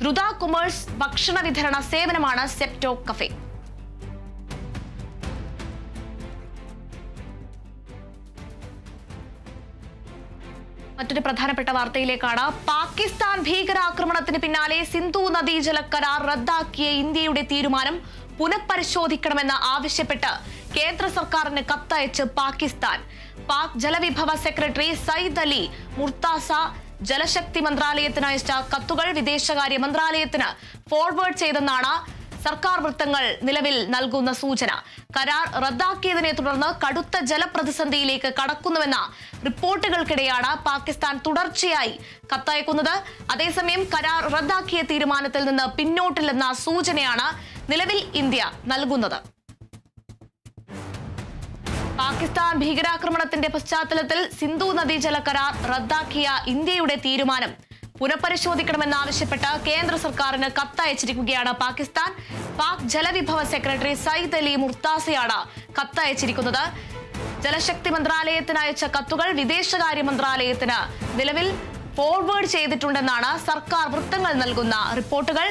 ദ്രുത കൊമേഴ്സ് ഭക്ഷണ വിതരണ സേവനമാണ് സെപ്റ്റോ കഫേ. മറ്റൊരു പ്രധാനപ്പെട്ട വാർത്തയിലേക്കാണ്. പാകിസ്ഥാൻ ഭീകരാക്രമണത്തിന് പിന്നാലെ സിന്ധു നദീജല കരാർ റദ്ദാക്കിയ ഇന്ത്യയുടെ തീരുമാനം പുനഃപരിശോധിക്കണമെന്ന് ആവശ്യപ്പെട്ട് കേന്ദ്ര സർക്കാരിന് കത്തയച്ച് പാകിസ്ഥാൻ. പാക് ജലവിഭവ സെക്രട്ടറി സയ്ദ് അലി മുർത്താസ ജലശക്തി മന്ത്രാലയത്തിന് അയച്ച കത്തുകൾ വിദേശകാര്യ മന്ത്രാലയത്തിന് ഫോർവേഡ് ചെയ്തെന്നാണ് സർക്കാർ വൃത്തങ്ങൾ നിലവിൽ നൽകുന്ന സൂചന. കരാർ റദ്ദാക്കിയതിനെ തുടർന്ന് കടുത്ത ജലപ്രതിസന്ധിയിലേക്ക് കടക്കുന്നുവെന്ന റിപ്പോർട്ടുകൾക്കിടെയാണ് പാകിസ്ഥാൻ തുടർച്ചയായി കത്തയക്കുന്നത്. അതേസമയം കരാർ റദ്ദാക്കിയ തീരുമാനത്തിൽ നിന്ന് പിന്നോട്ടില്ലെന്ന സൂചനയാണ് നിലവിൽ ഇന്ത്യ നൽകുന്നത്. പാകിസ്ഥാൻ ഭീകരാക്രമണത്തിന്റെ പശ്ചാത്തലത്തിൽ സിന്ധു നദീജല കരാർ റദ്ദാക്കിയ ഇന്ത്യയുടെ തീരുമാനം പുനഃപരിശോധിക്കണമെന്നാവശ്യപ്പെട്ട് കേന്ദ്ര സർക്കാരിന് കത്തയച്ചിരിക്കുകയാണ് പാകിസ്ഥാൻ. പാക് ജലവിഭവ സെക്രട്ടറി സയ്യിദ് അലി മുർത്താസയാണ് കത്തയച്ചിരിക്കുന്നത്. ജലശക്തി മന്ത്രാലയത്തിന് അയച്ച കത്തുകൾ വിദേശകാര്യ മന്ത്രാലയത്തിന് നിലവിൽ ഫോർവേഡ് ചെയ്തിട്ടുണ്ടെന്നാണ് സർക്കാർ വൃത്തങ്ങൾ നൽകുന്ന റിപ്പോർട്ടുകൾ.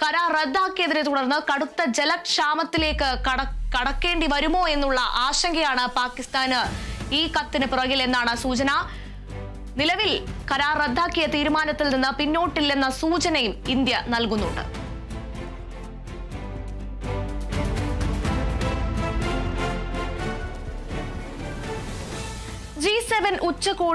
കരാർ റദ്ദാക്കിയതിനെ തുടർന്ന് കടുത്ത ജലക്ഷാമത്തിലേക്ക് കട കടക്കേണ്ടി വരുമോ എന്നുള്ള ആശങ്കയാണ് പാകിസ്ഥാന് ഈ കത്തിന് പുറകിൽ എന്നാണ് സൂചന. നിലവിൽ കരാർ റദ്ദാക്കിയ തീരുമാനത്തിൽ നിന്ന് പിന്നോട്ടില്ലെന്ന സൂചനയും ഇന്ത്യ നൽകുന്നുണ്ട്. ജി സെവൻ ഉച്ചകോടി